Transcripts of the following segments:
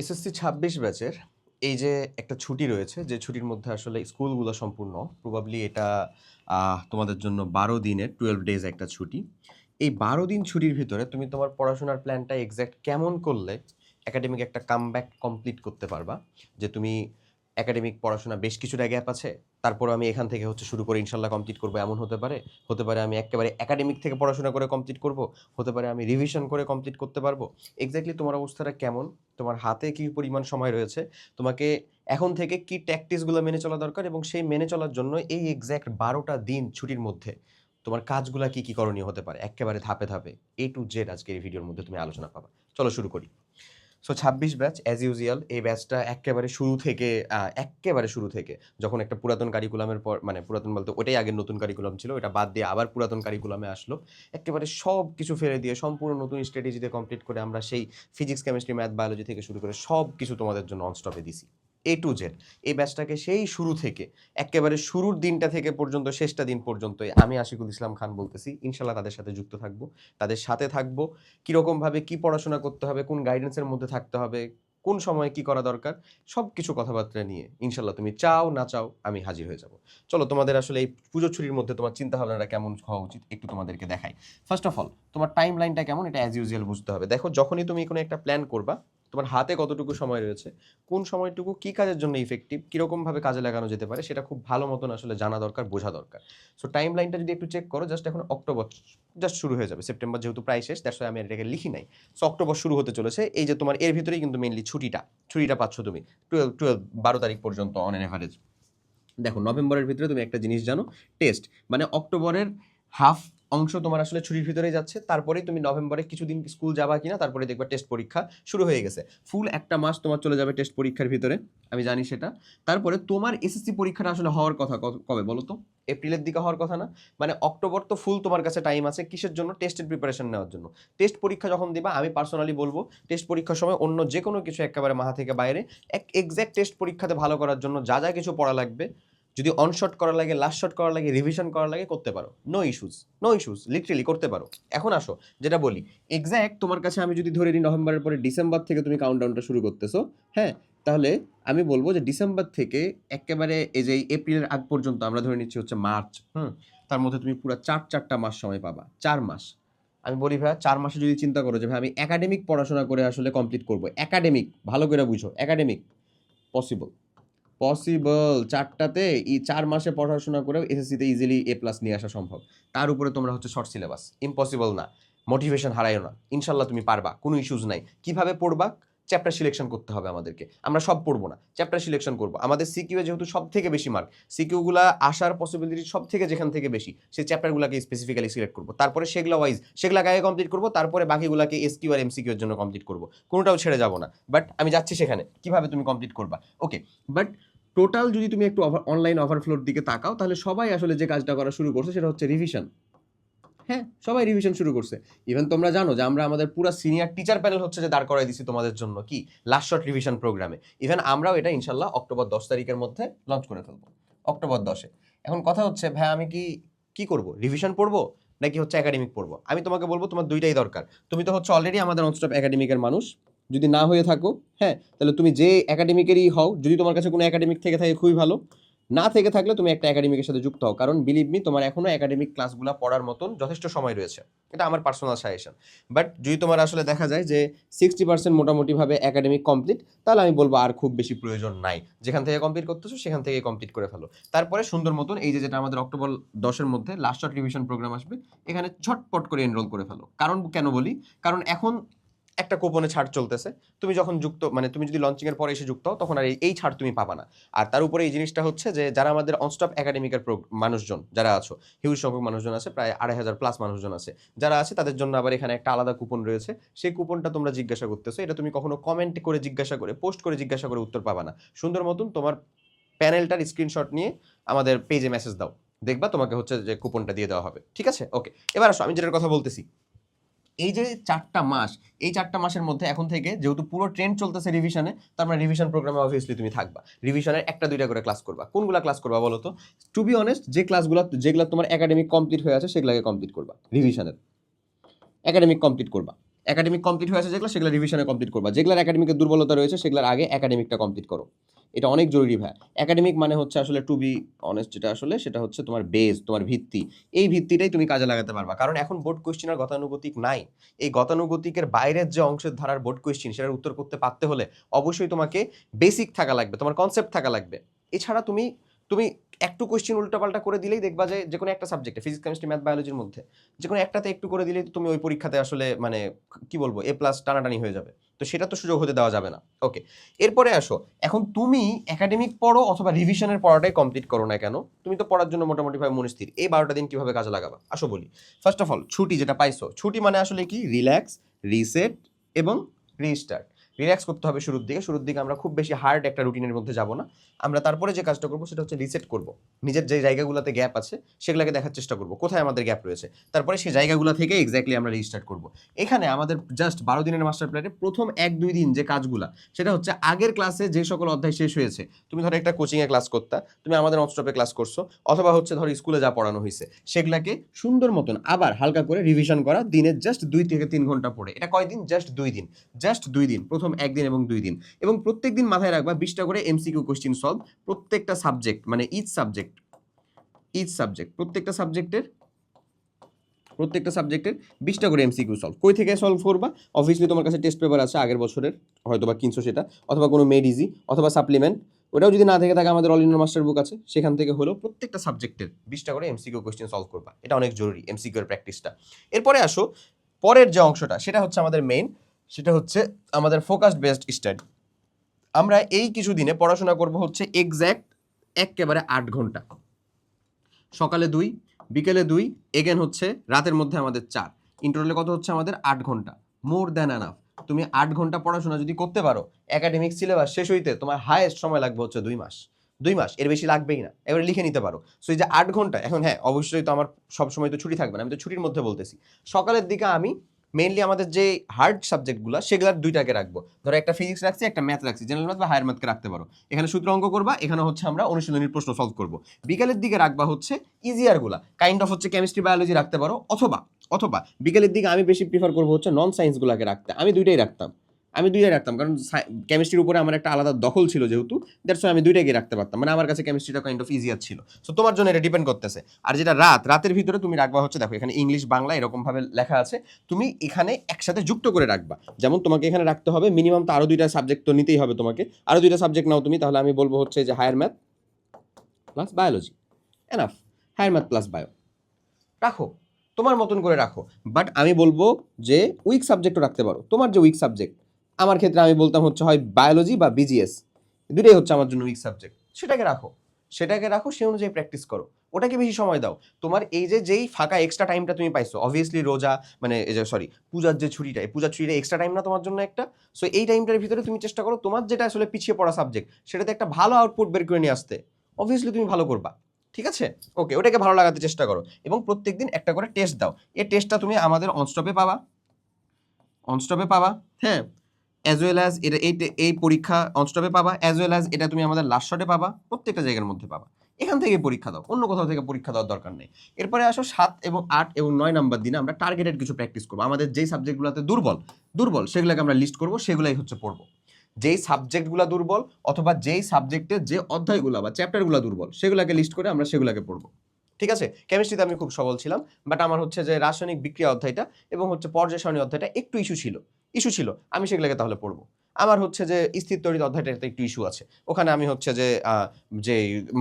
SSC ছাব্বিশ ব্যাচের এই যে একটা ছুটি রয়েছে, যে ছুটির মধ্যে আসলে স্কুলগুলো সম্পূর্ণ প্রবাবলি এটা তোমাদের জন্য বারো দিনের টুয়েলভ ডেজ একটা ছুটি। এই বারো দিন ছুটির ভিতরে তুমি তোমার পড়াশোনার প্ল্যানটা এক্স্যাক্ট কেমন করলে একাডেমিক একটা কামব্যাক কমপ্লিট করতে পারবা? যে তুমি একাডেমিক পড়াশোনা বেশ কিছুটা গ্যাপ আছে, তারপর আমি এখান থেকে হচ্ছে শুরু করে ইনশাল্লাহ কমপ্লিট করব, এমন হতে পারে। হতে পারে আমি একেবারে একাডেমিক থেকে পড়াশোনা করে কমপ্লিট করব, হতে পারে আমি রিভিশন করে কমপ্লিট করতে পারব। এক্স্যাক্টলি তোমার অবস্থাটা কেমন? তোমার হাতে কি পরিমাণ সময় রয়েছে, তোমাকে এখন থেকে কি ট্যাকটিসগুলো মেনে চলা দরকার এবং সেই মেনে চলার জন্য এই এক্স্যাক্ট বারোটা দিন ছুটির মধ্যে তোমার কাজগুলা কি কি করণীয় হতে পারে? একেবারে ধাপে ধাপে এ টু জেড আজকের এই ভিডিওর মধ্যে তুমি আলোচনা পাবা। চলো শুরু করি। সো ছাব্বিশ ব্যাচ অ্যাজ ইউজুয়াল এই ব্যাচটা একেবারে শুরু থেকে একেবারে শুরু থেকে যখন একটা পুরাতন কারিকুলামের পর মানে পুরাতন বলতে ওটাই আগের নতুন কারিকুলাম ছিল, ওটা বাদ দিয়ে আবার পুরাতন কারিকুলামে আসলো। একেবারে সব কিছু ফেলে দিয়ে, সম্পূর্ণ নতুন স্ট্র্যাটেজিতে কমপ্লিট করে আমরা সেই ফিজিক্স কেমিস্ট্রি ম্যাথ বায়োলজি থেকে শুরু করে সব কিছু তোমাদের জন্য অনস্টপে দিছি। এ টু জেড এই ব্যাচটাকে সেই শুরু থেকে, একেবারে শুরুর দিনটা থেকে পর্যন্ত, শেষটা দিন পর্যন্ত আমি আশিকুল ইসলাম খান বলতেছি। ইনশাল্লাহ তাদের সাথে যুক্ত থাকব, তাদের সাথে থাকব। কীরকমভাবে কী পড়াশোনা করতে হবে, কোন গাইডেন্সের মধ্যে থাকতে হবে, কোন সময় কি করা দরকার সব কিছু কথাবার্তা নিয়ে ইনশাল্লাহ তুমি চাও না চাও আমি হাজির হয়ে যাব। চলো তোমাদের আসলে এই পুজো ছুটির মধ্যে তোমার চিন্তা ভাবনাটা কেমন হওয়া উচিত একটু তোমাদেরকে দেখাই। ফার্স্ট অফ অল তোমার টাইম লাইনটা কেমন? এটা অ্যাজ ইউজুয়াল বুঝতে হবে। দেখো, যখনই তুমি কোনো একটা প্ল্যান করবা তোমার হাতে কতটুকু সময় রয়েছে? কোন সময়টুকু কি কাজের জন্য ইফেক্টিভ কীরকমভাবে কাজে লাগানো যেতে পারে? সেটা খুব ভালো মতন আসলে জানা দরকার, বোঝা দরকার। সো টাইম লাইনটা যদি একটু চেক করো জাস্ট এখন অক্টোবর জাস্ট শুরু হয়ে যাবে। সেপ্টেম্বর যেহেতু প্রায় শেষ দ্যাটস আমি এটাকে লিখি নাই। সো অক্টোবর শুরু হতে চলেছে। এই যে তোমার এর ভিতরেই কিন্তু মেনলি ছুটিটা ছুটিটা পাচ্ছ তুমি। টুয়েলভ টুয়েলভ বারো তারিখ পর্যন্ত অন এন এভারেজ দেখো, নভেম্বরের ভিতরে তুমি একটা জিনিস জানো টেস্ট মানে অক্টোবরের হাফ অংশ তোমার আসলে ছুটির ভিতরে যাচ্ছে তারপরে তুমি নভেম্বরে কিছুদিন স্কুল যাবা কিনা, তারপরে দেখবা টেস্ট পরীক্ষা শুরু হয়ে গেছে। ফুল একটা মাস তোমার চলে যাবে টেস্ট পরীক্ষার ভিতরে, আমি জানি সেটা। তারপরে তোমার এসএসসি পরীক্ষাটা আসলে হওয়ার কথা কবে বলো তো? এপ্রিলের দিকে হওয়ার কথা না? মানে অক্টোবর তো ফুল তোমার কাছে টাইম আছে কিসের জন্য? টেস্টের প্রিপারেশন নেওয়ার জন্য। টেস্ট পরীক্ষা যখন দিবা, আমি পার্সোনালি বলব টেস্ট পরীক্ষার সময় অন্য যে কোনো কিছু একেবারে মাথা থেকে বাইরে, এক এক্স্যাক্ট টেস্ট পরীক্ষাতে ভালো করার জন্য যা যা কিছু পড়া লাগবে যদি অন অনশট করা লাগে লাস্ট শট করা লাগে রিভিশন করা লাগে, করতে পারো। No issues no issues literally করতে পারো। এখন আসো, যেটা বলি এক্স্যাক্ট তোমার কাছে আমি যদি ধরে নিই নভেম্বরের পরে ডিসেম্বর থেকে তুমি কাউন্টডাউনটা শুরু করতেছো হ্যাঁ? তাহলে আমি বলব যে ডিসেম্বর থেকে একেবারে এই যে এপ্রিলের আগ পর্যন্ত আমরা ধরে নিচ্ছি হচ্ছে মার্চ, হুম? তার মধ্যে তুমি পুরো চার, চারটা মাস সময় পাবা, চার মাস। আমি বলি ভাই চার মাসে যদি চিন্তা করো যে ভাই, আমি একাডেমিক পড়াশোনা করে আসলে কমপ্লিট করব। একাডেমিক ভালো করে বুঝো একাডেমিক পসিবল পসিবল চারটাতে এই চার মাসে পড়াশোনা করেও এসএসসিতে ইজিলি এ প্লাস নিয়ে আসা সম্ভব। তার উপরে তোমরা হচ্ছে শর্ট সিলেবাস ইম্পসিবল না। মোটিভেশন হারাইও না। ইনশাল্লাহ তুমি পারবা। কোনো ইস্যুজ নাই। কীভাবে পড়বা? চ্যাপ্টার সিলেকশন করতে হবে আমাদেরকে। আমরা সব পড়ব না। চ্যাপ্টার সিলেকশন করব। আমাদের সিকিউ যেহেতু সব থেকে বেশি মার্ক সিকিউগুলো আসার পসিবিলিটি সব থেকে যেখান থেকে বেশি, সেই চ্যাপ্টারগুলোকে স্পেসিফিক্যালি সিলেক্ট করব। তারপরে সেগুলো ওয়াইজ সেগুলো আগে কমপ্লিট করব। তারপরে বাকিগুলোকে এসকিউ আর এমসিকিউ এর জন্য কমপ্লিট করব। কোনোটাও ছেড়ে যাব না। বাট আমি যাচ্ছি সেখানে। কীভাবে তুমি কমপ্লিট করবা? ওকে বাট টোটাল যদি তুমি একটু অনলাইন ওভারফ্লোর দিকে তাকাও, তাহলে সবাই আসলে যে কাজটা করা শুরু করছে সেটা হচ্ছে রিভিশন হ্যাঁ সবাই রিভিশন শুরু করছে। ইভেন তোমরা জানো যে আমরা আমাদের পুরো সিনিয়র টিচার প্যানেল হচ্ছে যে দাঁড় করাই দিছি তোমাদের জন্য কি? লাস্ট শর্ট রিভিশন প্রোগ্রামে ইভেন আমরাও এটা ইনশাল্লাহ অক্টোবর দশ তারিখের মধ্যে লঞ্চ করে ফেলব। অক্টোবর দশে। এখন কথা হচ্ছে ভাই আমি কি কি করব? রিভিশন পড়ব? নাকি হচ্ছে একাডেমিক পড়ব? আমি তোমাকে বলব, তোমার দুইটাই দরকার। তুমি তো হচ্ছে অলরেডি আমাদের অনস্টপ একাডেমিকের মানুষ। যদি না হয়ে থাকো হ্যাঁ তাহলে তুমি যে একাডেমিকেরই হও, যদি তোমার কাছে কোনো একাডেমিক থেকে থাকে, খুবই ভালো। না থেকে থাকলে তুমি একটা একাডেমিকের সাথে যুক্ত হও, কারণ বিলিভ মি তোমার এখনও একাডেমিক ক্লাসগুলো পড়ার মতন যথেষ্ট সময় রয়েছে। এটা আমার পার্সোনাল সাজেশন বাট যদি তোমার আসলে দেখা যায় যে সিক্সটি পার্সেন্ট মোটামুটিভাবে একাডেমিক কমপ্লিট তাহলে আমি বলব আর খুব বেশি প্রয়োজন নাই। যেখান থেকে কমপ্লিট করতেছো, সেখান থেকে কমপ্লিট করে ফেলো। তারপরে সুন্দর মতন এই যে যেটা আমাদের অক্টোবর দশের মধ্যে লাস্ট শর্ট রিভিশন প্রোগ্রাম আসবে, এখানে ঝটপট করে এনরোল করে ফেলো। কারণ, কেন বলি? কারণ এখন একটা কোপনে ছাড় চলতেছে। তুমি যখন যুক্ত মানে তুমি যদি লঞ্চিং এর পরে এসে যুক্ত হও, তখন আর এই- এই ছাড় তুমি পাবা না। আর তার উপরে এই জিনিসটা হচ্ছে যে, যারা আমাদের অনস্টপ একাডেমিকের মানুষজন, যারা আছো হিউজ সংখ্যক মানুষজন আছে, প্রায় আড়াই হাজার প্লাস মানুষজন আছে। যারা আছে, তাদের জন্য আবার এখানে একটা আলাদা কুপন রয়েছে। সেই কুপনটা তোমরা জিজ্ঞাসা করতেছো, এটা তুমি কখনো কমেন্ট করে জিজ্ঞাসা করে পোস্ট করে জিজ্ঞাসা করে উত্তর পাবা না। সুন্দর মতন তোমার প্যানেলটার স্ক্রিনশট নিয়ে আমাদের পেজে মেসেজ দাও। দেখবা তোমাকে হচ্ছে যে কুপনটা দিয়ে দেওয়া হবে। ঠিক আছে? ওকে এবার আসো, আমি যেটার কথা বলতেছি। এই যে চারটা মাস, এই চারটা মাসের মধ্যে এখন থেকে যেহেতু পুরো ট্রেন্ড চলতেছে রিভিশনে তার মানে রিভিশন প্রোগ্রামে অবভিয়াসলি তুমি থাকবা। রিভিশনের একটা, দুইটা করে ক্লাস করবা। কোনগুলো ক্লাস করবা বলো তো? টু বি অনেস্ট যে ক্লাসগুলো যেগুলো তোমার একাডেমিক কমপ্লিট হয়ে আছে, সেগুলোকে কমপ্লিট করবা রিভিশনের একাডেমিক কমপ্লিট করবা। একাডেমিক কমপ্লিট হয়েছে যেগুলো, সেগুলো রিভিশনে কমপ্লিট করবা। যেগুলোর একাডেমিকের দুর্বলতা রয়েছে, সেগুলোর আগে একাডেমিকটা কমপ্লিট করো। এটা অনেক জরুরি ভাই। অ্যাকাডেমিক মানে হচ্ছে আসলে টু বি অনেস্ট যেটা আসলে সেটা হচ্ছে তোমার বেস তোমার ভিত্তি। এই ভিত্তিটাই তুমি কাজে লাগাতে পারবা। কারণ এখন বোর্ড কোয়েশ্চেন আর গতানুগতিক নাই। এই গতানুগতিকের বাইরের যে অংশের ধারার বোর্ড কোয়েশ্চেন সেটার উত্তর করতে পারতে হলে অবশ্যই তোমাকে বেসিক থাকা লাগবে, তোমার কনসেপ্ট থাকা লাগবে। এছাড়া তুমি তুমি একটু কোয়েশ্চেন উল্টাপাল্টা করে দিলেই দেখবা যে কোনো একটা সাবজেক্টে ফিজিক্স কেমিস্ট্রি ম্যাথ বায়োলজির মধ্যে যে কোনো একটাতে একটু করে দিলেই তুমি ওই পরীক্ষাতে আসলে মানে কি বলব এ প্লাস টানাটানি হয়ে যাবে। তো সেটা তো সুযোগ হতে দেওয়া যাবে না। ওকে এরপরে আসো। এখন তুমি একাডেমিক পড়ো অথবা রিভিশনের পড়াটাই কমপ্লিট করো না কেন? তুমি তো পড়ার জন্য মোটামুটিভাবে মনস্থির। এই বারোটা দিন কীভাবে কাজে লাগাবা? আসো বলি। ফার্স্ট অফ অল ছুটি যেটা পাইছো, ছুটি মানে আসলে কি? রিল্যাক্স রিসেট এবং রিস্টার্ট রিল্যাক্স করতে হবে শুরুর দিকে। শুরুর দিকে আমরা খুব বেশি হার্ড একটা রুটিনের মধ্যে যাব না। আমরা তারপরে যে কাজটা করব সেটা হচ্ছে রিসেট করব। নিজের যে জায়গাগুলোতে গ্যাপ আছে, সেগুলোকে দেখার চেষ্টা করব। কোথায় আমাদের গ্যাপ রয়েছে? তারপরে সেই জায়গাগুলো থেকে এক্স্যাক্টলি আমরা রিস্টার্ট করব। এখানে আমাদের জাস্ট বারো দিনের মাস্টার প্ল্যানে প্রথম এক, দুই দিন যে কাজগুলা, সেটা হচ্ছে আগের ক্লাসে যে সকল অধ্যায় শেষ হয়েছে। তুমি ধরো একটা কোচিংয়ে ক্লাস করতা, তুমি আমাদের অনস্টপে ক্লাস করছ, অথবা হচ্ছে ধরো স্কুলে যা পড়ানো হয়েছে সেগুলাকে সুন্দর মতন আবার হালকা করে রিভিশন করা দিনের জাস্ট দুই থেকে তিন ঘণ্টা পড়ে। এটা কয়দিন? জাস্ট দুই দিন। জাস্ট দুই দিন। প্রথম একদিন এবং দুই দিন। এবং প্রত্যেক দিন মাথায় রাখবা, বিশটা করে এমসিকিউ কোশ্চিন সলভ প্রত্যেকটা সাবজেক্ট মানে ইচ সাবজেক্ট ইচ সাবজেক্ট প্রত্যেকটা সাবজেক্টের প্রত্যেকটা সাবজেক্টের বিশটা করে এমসিকিউ সলভ কই থেকে সলভ করবা? অবভিয়াসলি তোমার কাছে টেস্ট পেপার আছে, আগের বছরের হয়তো বা কিনছো সেটা, অথবা কোনো মেড ইজি অথবা সাপ্লিমেন্ট ওটাও যদি না থেকে থাকে, আমাদের অল ইন্ডিয়ান মাস্টার বুক আছে, সেখান থেকে হলো প্রত্যেকটা সাবজেক্টের বিশটা করে এমসিকিউ কোশ্চেন সলভ করবা। এটা অনেক জরুরি এমসিকিউ এর প্র্যাকটিসটা এরপরে আসো, পরের যে অংশটা, সেটা হচ্ছে আমাদের মেইন সেটা হচ্ছে আমাদের ফোকাসড বেসড স্টাডি আমরা এই কিছু দিনে পড়াশোনা করব হচ্ছে এক্স্যাক্ট একেবারে আট ঘণ্টা। সকালে দুই, বিকেলে দুই এগেন হচ্ছে রাতের মধ্যে আমাদের চার। ইন্টারনালে কত হচ্ছে আমাদের? আট ঘণ্টা। মোর দ্যান অ্যানাফ তুমি আট ঘণ্টা পড়াশোনা যদি করতে পারো একাডেমিক সিলেবাস শেষ হইতে তোমার হায়েস্ট সময় লাগবে হচ্ছে দুই মাস। দুই মাস, এর বেশি লাগবেই না। এবারে লিখে নিতে পারো। সো এই যে আট ঘণ্টা, এখন হ্যাঁ অবশ্যই তো আমার সবসময় তো ছুটি থাকবে না, আমি তো ছুটির মধ্যে বলতেছি। সকালের দিকে আমি মেইনলি আমাদের যে হার্ড সাবজেক্টগুলো সেগুলোর দুইটাকে রাখব। ধরো একটা ফিজিক্স রাখছি, একটা ম্যাথ রাখছি। জেনারেল ম্যাথ বা হায়ার ম্যাথকে রাখতে পারো। এখানে সূত্র অঙ্ক করবা, এখানে হচ্ছে আমরা অনুশীলনীর প্রশ্ন সলভ করব। বিকেলের দিকে রাখবা হচ্ছে ইজিয়ারগুলা কাইন্ড অফ হচ্ছে কেমিস্ট্রি বায়োলজি রাখতে পারো, অথবা অথবা বিকেলের দিকে আমি বেশি প্রিফার করব হচ্ছে নন সায়েন্সগুলোকে রাখতে। আমি দুইটাই রাখতাম। আমি দুইটাই রাখতাম, কারণ কেমিস্ট্রির উপরে আমার একটা আলাদা দখল ছিল যেহেতু দ্যাটস আমি দুইটাকে রাখতে পারতাম। মানে আমার কাছে কেমিস্ট্রিটা কাইন্ড অফ ইজিয়ার ছিল। সো তোমার জন্য এটা ডিপেন্ড করতেছে। আর যেটা রাত, রাতের ভিতরে তুমি রাখবা হচ্ছে, দেখো, এখানে ইংলিশ বাংলা এরকমভাবে লেখা আছে। তুমি এখানে একসাথে যুক্ত করে রাখবা। যেমন তোমাকে এখানে রাখতে হবে মিনিমাম তো আরও দুইটা সাবজেক্ট তো নিতেই হবে তোমাকে। আরও দুইটা সাবজেক্ট নাও তুমি, তাহলে আমি বলব হচ্ছে যে higher math plus biology enough higher math plus bio রাখো। তোমার মতন করে রাখো। বাট আমি বলব যে উইক সাবজেক্টও রাখতে পারো। তোমার যে উইক সাবজেক্ট আমার ক্ষেত্রে আমি বলতাম হচ্ছে হয় বায়োলজি বা বিজিএস দুটোই হচ্ছে আমার জন্য উইক সাবজেক্ট সেটাকে রাখো। সেটাকে রাখো, সে অনুযায়ী প্র্যাকটিস করো। ওটাকে বেশি সময় দাও। তোমার এই যে, যেই ফাঁকা এক্সট্রা টাইমটা তুমি পাইছো অবভিয়াসলি রোজা মানে এই যে সরি পূজার যে ছুটিটা, এই পূজার ছুটিটা এক্সট্রা টাইম না তোমার জন্য একটা। সো এই টাইমটার ভিতরে তুমি চেষ্টা করো, তোমার যেটা আসলে পিছিয়ে পড়া সাবজেক্ট সেটাতে একটা ভালো আউটপুট বের করে নিয়ে আসতে। অবভিয়াসলি তুমি ভালো করবা। ঠিক আছে? ওকে ওটাকে ভালো লাগাতে চেষ্টা করো। এবং প্রত্যেক দিন একটা করে টেস্ট দাও। এই টেস্টটা তুমি আমাদের অনস্টপে পাবা। অনস্টপে পাবা। হ্যাঁ? অ্যাজ ওয়েল অ্যাজ এটা, এই এই পরীক্ষা অনস্টপে পাবা অ্যাজ ওয়েল অ্যাজ এটা তুমি আমাদের লাস্ট শটে পাবা, প্রত্যেকটা জায়গার মধ্যে পাবা। এখান থেকে পরীক্ষা দাও, অন্য কোথাও থেকে পরীক্ষা দেওয়ার দরকার নেই। এরপরে আসো সাত এবং আট এবং নয় নাম্বার দিনে আমরা টার্গেটেড কিছু প্র্যাকটিস করব। আমাদের যেই সাবজেক্টগুলোতে দুর্বল দুর্বল সেগুলোকে আমরা লিস্ট করব, সেগুলাই হচ্ছে পড়ব। যেই সাবজেক্টগুলো দুর্বল অথবা যেই সাবজেক্টের যে অধ্যায়গুলো বা চ্যাপ্টারগুলো দুর্বল, সেগুলোকে লিস্ট করে আমরা সেগুলোকে পড়ব। ঠিক আছে? কেমিস্ট্রিতে আমি খুব সবল ছিলাম বাট আমার হচ্ছে যে রাসায়নিক বিক্রিয়া অধ্যায়টা এবং হচ্ছে পর্যায় সারণী অধ্যায়টা একটু ইস্যু ছিল। ইস্যু ছিল, আমি সেগুলোকে তাহলে পড়ব। আমার হচ্ছে যে স্থির তরিত অধ্যায়টাতে একটু ইস্যু আছে। ওখানে আমি হচ্ছে যে যে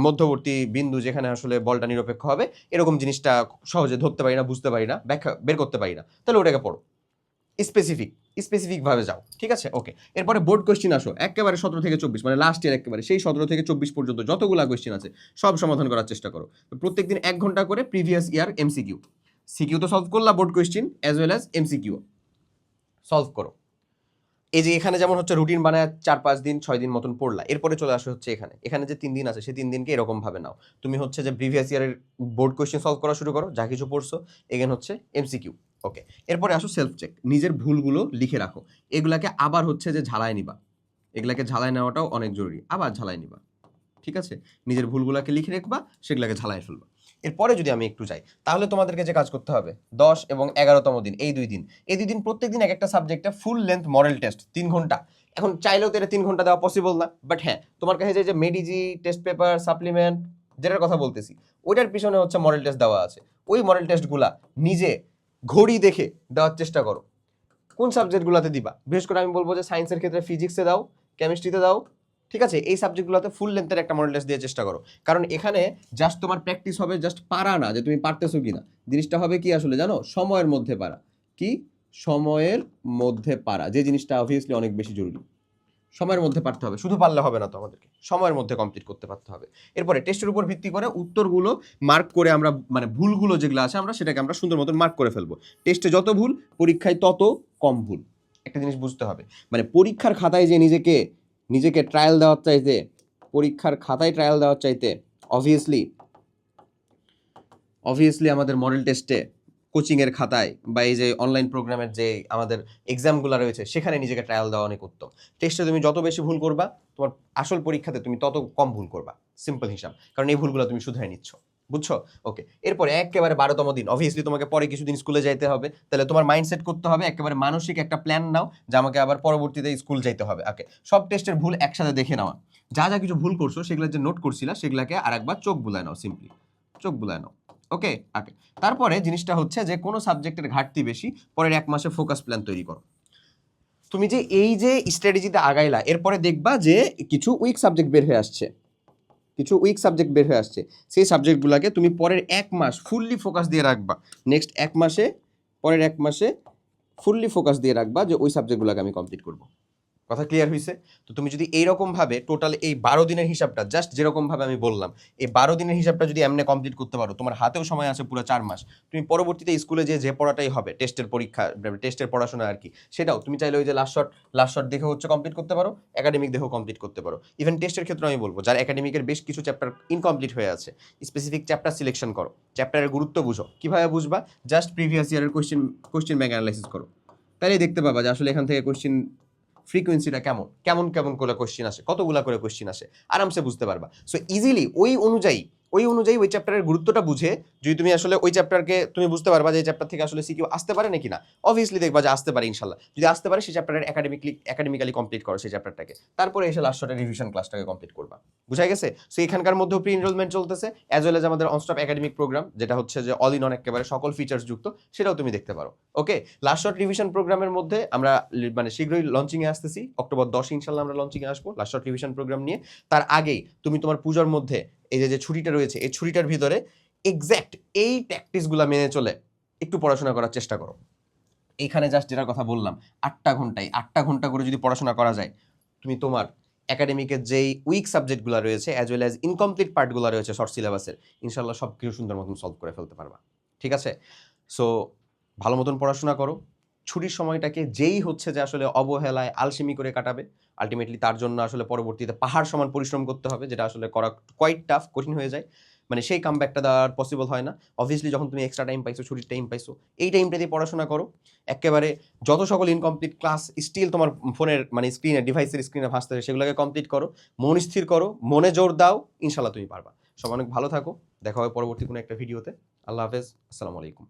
মধ্যবর্তী বিন্দু যেখানে আসলে বলটা নিরপেক্ষ হবে, এরকম জিনিসটা সহজে ধরতে পারি না, বুঝতে পারি না, ব্যাখ্যা বের করতে পারি না। তাহলে ওটাকে পড়ো। স্পেসিফিক স্পেসিফিকভাবে যাও, ঠিক আছে? ওকে এরপরে বোর্ড কোশ্চিন আসো। একেবারে সতেরো থেকে চব্বিশ মানে লাস্ট ইয়ার একেবারে। সেই সতেরো থেকে চব্বিশ পর্যন্ত যতগুলো কোশ্চিন আছে, সব সমাধান করার চেষ্টা করো। তো প্রত্যেকদিন এক ঘণ্টা করে প্রিভিয়াস ইয়ার এমসিকিউ সিকিউ তো সলভ করলা board question as well as MCQ solve করো। এই যে এখানে যেমন হচ্ছে রুটিন বানায় চার, পাঁচ দিন, ছয় দিন মতন পড়লা, এরপরে চলে আসে হচ্ছে এখানে। এখানে যে তিন দিন আছে, সেই তিন দিনকে এরকম ভাবে নাও। তুমি হচ্ছে যে প্রিভিয়াস ইয়ারের বোর্ড কোয়েশ্চেন সলভ করা শুরু করো, যা কিছু পড়ছো এগেন হচ্ছে এমসিকিউ ওকে এরপরে আসো সেলফ চেক নিজের ভুলগুলো লিখে রাখো। এগুলাকে আবার হচ্ছে যে ঝালায় নিবা। এগুলাকে ঝালায় নেওয়াটাও অনেক জরুরি, আবার ঝালায় নিবা, ঠিক আছে? নিজের ভুলগুলোকে লিখে রাখবা, সেগুলোকে ঝালায় ফেলবা। এরপরে যদি আমি একটু যাই, তাহলে তোমাদেরকে যে কাজ করতে হবে, দশ এবং এগারোতম দিন, এই দুই দিন। এই দুই দিন প্রত্যেক দিন এক একটা সাবজেক্টে ফুল লেন্থ মডেল টেস্ট তিন ঘণ্টা। এখন চাইলেও তো এটা তিন ঘণ্টা দেওয়া পসিবল না বাট হ্যাঁ তোমার কাছে যে- মেডিজি টেস্ট পেপার সাপ্লিমেন্ট যেটার কথা বলতেছি, ওইটার পিছনে হচ্ছে মডেল টেস্ট দেওয়া আছে। ওই মডেল টেস্টগুলা নিজে ঘড়ি দেখে দেওয়ার চেষ্টা করো। কোন সাবজেক্টগুলোতে দিবা? বিশেষ করে আমি বলব যে সায়েন্সের ক্ষেত্রে ফিজিক্সে দাও কেমিস্ট্রিতে দাও ঠিক আছে? এই সাবজেক্টগুলোতে ফুল লেন্থের একটা মডেল টেস্ট দিয়ে চেষ্টা করো। কারণ এখানে জাস্ট তোমার প্র্যাকটিস হবে জাস্ট পারা না যে তুমি পারতেছো কি না জিনিসটা হবে কি আসলে জানো? সময়ের মধ্যে পারা। কি? সময়ের মধ্যে পারা। যে জিনিসটা অবভিয়াসলি অনেক বেশি জরুরি। সময়ের মধ্যে পারতে হবে। শুধু পারলে হবে না তো আমাদেরকে। সময়ের মধ্যে কমপ্লিট করতে পারতে হবে। এরপরে টেস্টের উপর ভিত্তি করে উত্তরগুলো মার্ক করে আমরা মানে ভুলগুলো যেগুলো আছে আমরা সেটাকে আমরা সুন্দর মতন মার্ক করে ফেলব। টেস্টে যত ভুল, পরীক্ষায় তত কম ভুল। একটা জিনিস বুঝতে হবে। মানে পরীক্ষার খাতায় যে নিজেকে নিজেকে ট্রায়াল দেওয়ার চাইতে, পরীক্ষার খাতায় ট্রায়াল দেওয়ার চাইতে অবভিয়াসলি অবভিয়াসলি আমাদের মডেল টেস্টে কোচিংয়ের খাতায় বা এই যে অনলাইন প্রোগ্রামের যে আমাদের এক্সামগুলো রয়েছে, সেখানে নিজেকে ট্রায়াল দেওয়া অনেক উত্তম। টেস্টে তুমি যত বেশি ভুল করবা, তোমার আসল পরীক্ষাতে তুমি তত কম ভুল করবা। সিম্পল হিসাব। কারণ এই ভুলগুলো তুমি শুধরাই নিচ্ছ। বুঝছ? ওকে এরপরে একেবারে বারোতম দিন। অবভিয়াসলি তোমাকে পরে কিছুদিন স্কুলে যাইতে হবে। তাহলে তোমার মাইন্ডসেট করতে হবে, একেবারে মানসিক একটা প্ল্যান নাও যে আমাকে আবার পরবর্তীতে স্কুল যাইতে হবে। ওকে সব টেস্টের ভুল একসাথে দেখে নেওয়া যা যা কিছু ভুল করছ, সেগুলো যে নোট করছিলা, সেগুলোকে আরেকবার চোখ বুলায় নাও সিম্পলি চোখ বুলায় নাও। ওকে ওকে তারপরে জিনিসটা হচ্ছে যে কোনো সাবজেক্টের ঘাটতি বেশি, পরের এক মাসে ফোকাস প্ল্যান তৈরি করো। তুমি যে এই যে স্ট্র্যাটেজিতে আগাইলা, এরপরে দেখবা যে কিছু উইক সাবজেক্ট বের হয়ে আসছে। কিছু উইক সাবজেক্ট বের হয়ে আসছে। সেই সাবজেক্টগুলোকে তুমি পরের এক মাস ফুললি ফোকাস দিয়ে রাখবা। নেক্সট এক মাসে, পরের এক মাসে ফুললি ফোকাস দিয়ে রাখবা যে ওই সাবজেক্টগুলোকে আমি কমপ্লিট করব। কথা ক্লিয়ার হয়েছে তো তুমি যদি এইরকমভাবে টোটাল এই বারো দিনের হিসাবটা জাস্ট যেরকমভাবে আমি বললাম, এই বারো দিনের হিসাবটা যদি এমনি কমপ্লিট করতে পারো, তোমার হাতেও সময় আছে পুরো চার মাস, তুমি পরবর্তীতে স্কুলে যে যে পড়াটাই হবে টেস্টের পরীক্ষা টেস্টের পড়াশোনা আর কি, সেটাও তুমি চাইলে ওই যে লাস্ট শট লাস্ট শট দেখে হচ্ছে কমপ্লিট করতে পারো একাডেমিক দেখেও কমপ্লিট করতে পারো। ইভেন টেস্টের ক্ষেত্রে আমি বলব, যার একাডেমিকের বেশ কিছু চ্যাপ্টার ইনকমপ্লিট হয়ে আছে স্পেসিফিক চ্যাপ্টার সিলেকশন করো চ্যাপ্টারের গুরুত্ব বুঝো, কীভাবে বুঝবা? জাস্ট প্রিভিয়াস ইয়ারের কোশ্চেন কোশ্চেন ব্যাংক অ্যানালাইসিস করো। তাহলেই দেখতে পাবা যে আসলে এখান থেকে কোশ্চেন ফ্রিকোয়েন্সিটা কেমন? কেমন কেমন করে কোশ্চিন আসে? কতগুলা করে কোশ্চিন আসে? আরামসে বুঝতে পারবা। সো ইজিলি ওই অনুযায়ী ওই অনুযায়ী ওই চ্যাপ্টারের গুরুত্বটা বুঝে যদি তুমি আসলে ওই চ্যাপ্টারকে তুমি বুঝতে পারবা যে চ্যাপ্টার থেকে আসলে সিকিউ আসতে পারে নাকি না। অবভিয়াসলি দেখবা যে আসতে পারে ইনশাল্লাহ। যদি আসতে পারে, সেই চ্যাপ্টারের একাডেমিকলি একাডেমিক্যালি কমপ্লিট করো সেই চ্যাপ্টারটাকে তারপরে এসে লাস্ট শটের রিভিশন ক্লাসটাকে কমপ্লিট করবা। বুঝা গেছে? সো এখানকার মধ্যেও প্রি এনরোলমেন্ট চলতেছে অ্যাজ ওয়েল এজ আমাদের অনস্টপ একাডেমিক প্রোগ্রাম যেটা হচ্ছে যে অল ইন অন একেবারে সকল ফিচার্স যুক্ত, সেটাও তুমি দেখতে পারো। ওকে লাস্ট শট রিভিশন প্রোগ্রামের মধ্যে আমরা মানে শীঘ্রই লঞ্চিংয়ে আসতেছি। অক্টোবর দশ ইনশাল্লাহ আমরা লঞ্চিংয়ে আসব লাস্ট শট রিভিশন প্রোগ্রাম নিয়ে। তার আগেই তুমি তোমার পুজোর মধ্যে এই যে যে ছুটিটা রয়েছে, এই ছুটিটার ভিতরে এক্স্যাক্ট এই ট্যাকটিসগুলো মেনে চলে একটু পড়াশোনা করার চেষ্টা করো। এইখানে জাস্ট যেটার কথা বললাম, আটটা ঘন্টায়, আটটা ঘণ্টা করে যদি পড়াশোনা করা যায়, তুমি তোমার একাডেমিকের যেই উইক সাবজেক্টগুলো রয়েছে অ্যাজ ওয়েল অ্যাজ ইনকমপ্লিট পার্টগুলো রয়েছে শর্ট সিলেবাসের ইনশাল্লাহ সব কিছু সুন্দর মতন সলভ করে ফেলতে পারবা। ঠিক আছে? সো ভালো মতন পড়াশোনা করো ছুটির সময়টাকে যেই হচ্ছে যে আসলে অবহেলায় আলসেমি করে কাটাবে আলটিমেটলি তার জন্য আসলে পরবর্তীতে পাহাড় সমান পরিশ্রম করতে হবে, যেটা আসলে করা কোয়াইট টাফ কঠিন হয়ে যায়। মানে সেই কামব্যাকটা দেওয়ার পসিবল হয় না। অবভিয়াসলি যখন তুমি এক্সট্রা টাইম পাইছো, ছুটির টাইম পাইছো, এই টাইমটা দিয়ে পড়াশোনা করো। একেবারে যত সকল ইনকমপ্লিট ক্লাস স্টিল তোমার ফোনের মানে স্ক্রিনে ডিভাইসের স্ক্রিনে ভাসতে সেগুলোকে কমপ্লিট করো। মন স্থির করো, মনে জোর দাও ইনশাল্লাহ তুমি পারবা। সব অনেক ভালো থাকো। দেখা হবে পরবর্তী কোনো একটা ভিডিওতে আল্লাহ হাফেজ। আসসালামু আলাইকুম।